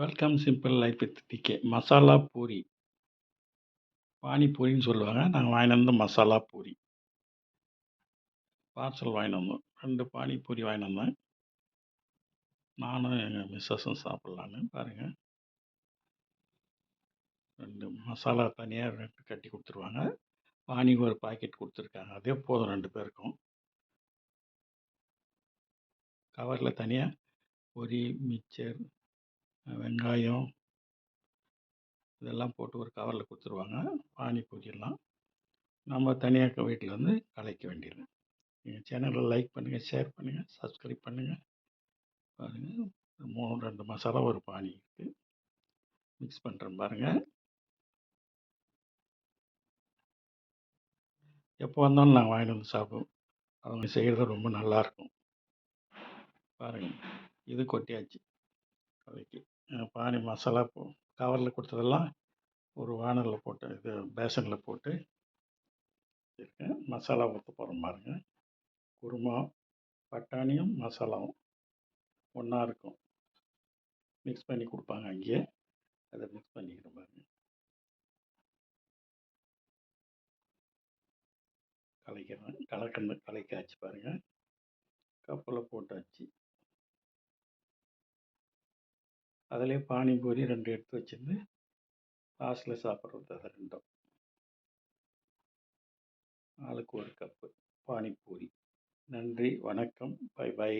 Welcome simple life with DK masala puri பானிபூரின்னு சொல்லுவாங்க. நாங்கள் வாங்கிட்டு வந்து மசாலா பூரி பார்சல் வாங்கிட்டு வந்தோம் ரெண்டு பானிபூரி வாங்கிட்டு வந்தேன் நானும் எங்கள் மிஸ்ஸஸும் சாப்பிட்லான்னு பாருங்கள் ரெண்டு மசாலா தனியாக ரெண்டு கட்டி கொடுத்துருவாங்க. பானி ஒரு பாக்கெட் கொடுத்துருக்காங்க. அதே போதும் ரெண்டு பேருக்கும். கவரில் தனியாக பொரி மிக்சர் வெங்காயம் இதெல்லாம் போட்டு ஒரு கவரில் கொடுத்துருவாங்க. பானிபூரியெல்லாம் நம்ம தனியாக வீட்டில் வந்து கலைக்க வேண்டியது. எங்கள் சேனலை லைக் பண்ணுங்கள் ஷேர் பண்ணுங்கள் சப்ஸ்கிரைப் பண்ணுங்கள் பாருங்கள் மூணு ரெண்டு மசாலா ஒரு பானி இருக்குது மிக்ஸ் பண்ணுறேன் பாருங்கள் எப்போ வந்தாலும் நாங்கள் வாங்கிட்டு வந்து சாப்பிடுவோம் அவங்க செய்கிறது ரொம்ப நல்லாயிருக்கும் பாருங்கள் இது கொட்டியாச்சு. அதுக்கு பானி மசாலா போ கவரில் கொடுத்ததெல்லாம் ஒரு வானலில் போட்டு இது பேசனில் போட்டு வச்சுருக்கேன். மசாலா ஊற்ற போகிறோம் பாருங்க. குருமா பட்டாணியும் மசாலாவும் ஒன்றா இருக்கும். மிக்ஸ் பண்ணி கொடுப்பாங்க அங்கேயே. அதை மிக்ஸ் பண்ணிக்கிற பாருங்க. கலைக்கிறேன். கலக்கணும் கலைக்காச்சு பாருங்கள் கப்பில் போட்டாச்சு. அதிலே பானிபூரி ரெண்டு எடுத்து வச்சுருந்து லாஸ்ட்டில் சாப்பிட்றது அது ரெண்டும். ஆளுக்கு ஒரு கப்பு பானிபூரி. நன்றி வணக்கம். By by